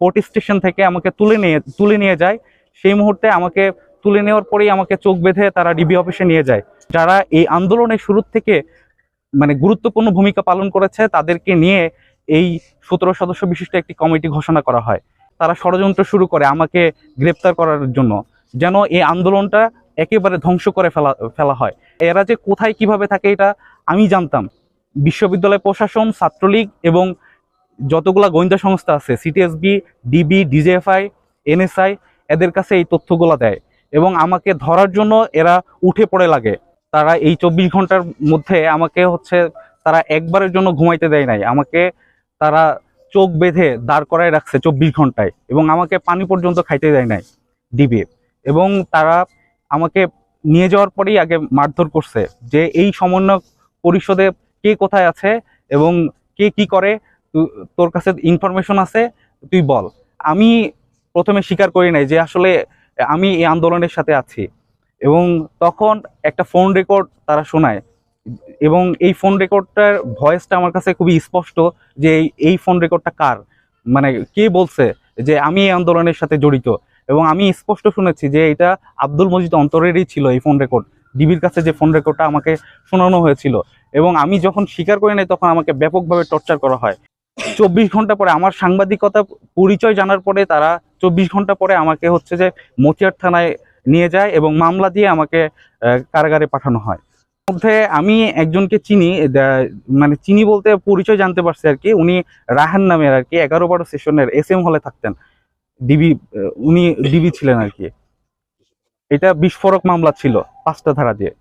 Court station থেকে আমাকে তুলে নিয়ে তুলে নিয়ে যায়। সেই মুহূর্তে আমাকে তুলে নেওয়ার পরেই আমাকে চোখ বেঁধে তারা ডিবি অফিসে নিয়ে যায়। যারা এই আন্দোলনের শুরুর থেকে মানে গুরুত্বপূর্ণ ভূমিকা পালন করেছে, তাদেরকে নিয়ে এই সতেরো সদস্য বিশিষ্ট একটি কমিটি ঘোষণা করা হয়। তারা ষড়যন্ত্র শুরু করে আমাকে গ্রেপ্তার করার জন্য। যেন এই আন্দোলনটা একেবারে ধ্বংস করে ফেলা ফেলা হয়। এরা যে কোথায় কীভাবে থাকে এটা আমি জানতাম। বিশ্ববিদ্যালয় প্রশাসন, ছাত্রলীগ এবং যতগুলা গোয়েন্দা সংস্থা আছে সিটিএসবি ডিবি ডিজিএফআই এনএসআই এদের কাছে এই তথ্যগুলো দেয়। এবং আমাকে ধরার জন্য এরা উঠে পড়ে লাগে। তারা এই চব্বিশ ঘণ্টার মধ্যে আমাকে হচ্ছে তারা একবারের জন্য ঘুমাইতে দেয় নাই। আমাকে তারা চোখ বেঁধে দাঁড় করায় রাখছে চব্বিশ ঘন্টায় এবং আমাকে পানি পর্যন্ত খাইতে দেয় নাই ডিবি এবং তারা আমাকে নিয়ে যাওয়ার পরেই আগে মারধর করছে যে এই সমন্বয় পরিষদে কে কোথায় আছে এবং কে কি করে তোর কাছে ইনফরমেশন আছে, তুই বল। আমি প্রথমে স্বীকার করি নাই যে আসলে আমি এই আন্দোলনের সাথে আছি। এবং তখন একটা ফোন রেকর্ড তারা শোনায়। এবং এই ফোন রেকর্ডটার ভয়েসটা আমার কাছে খুবই স্পষ্ট যে এই- ফোন রেকর্ডটা কার? মানে কে বলছে যে আমি এই আন্দোলনের সাথে জড়িত? এবং আমি স্পষ্ট শুনেছি যে এটা আব্দুল মজিদ অন্তরেরই ছিল এই ফোন রেকর্ড ডিবির কাছে যে ফোন রেকর্ডটা আমাকে শোনানো হয়েছিল। এবং আমি যখন স্বীকার করি নাই, তখন আমাকে ব্যাপকভাবে টর্চার করা হয়। চব্বিশ ঘণ্টা পরে আমার সাংবাদিকতা পরিচয় জানার পরে তারা চব্বিশ ঘণ্টা পরে আমাকে হচ্ছে যে মচিয়ার থানায় নিয়ে যায় এবং মামলা দিয়ে আমাকে কারাগারে পাঠানো হয়। মধ্যে আমি একজনকে চিনি মানে চিনি বলতে পরিচয় জানতে পারছি আর কি। উনি রাহান নামের আর কি, এগারো বারো সেশনের এস এম হলে থাকতেন। ডিবি উনি ডিবি ছিলেন আর কি। এটা বিস্ফোরক মামলা ছিল পাঁচটা ধারা দিয়ে।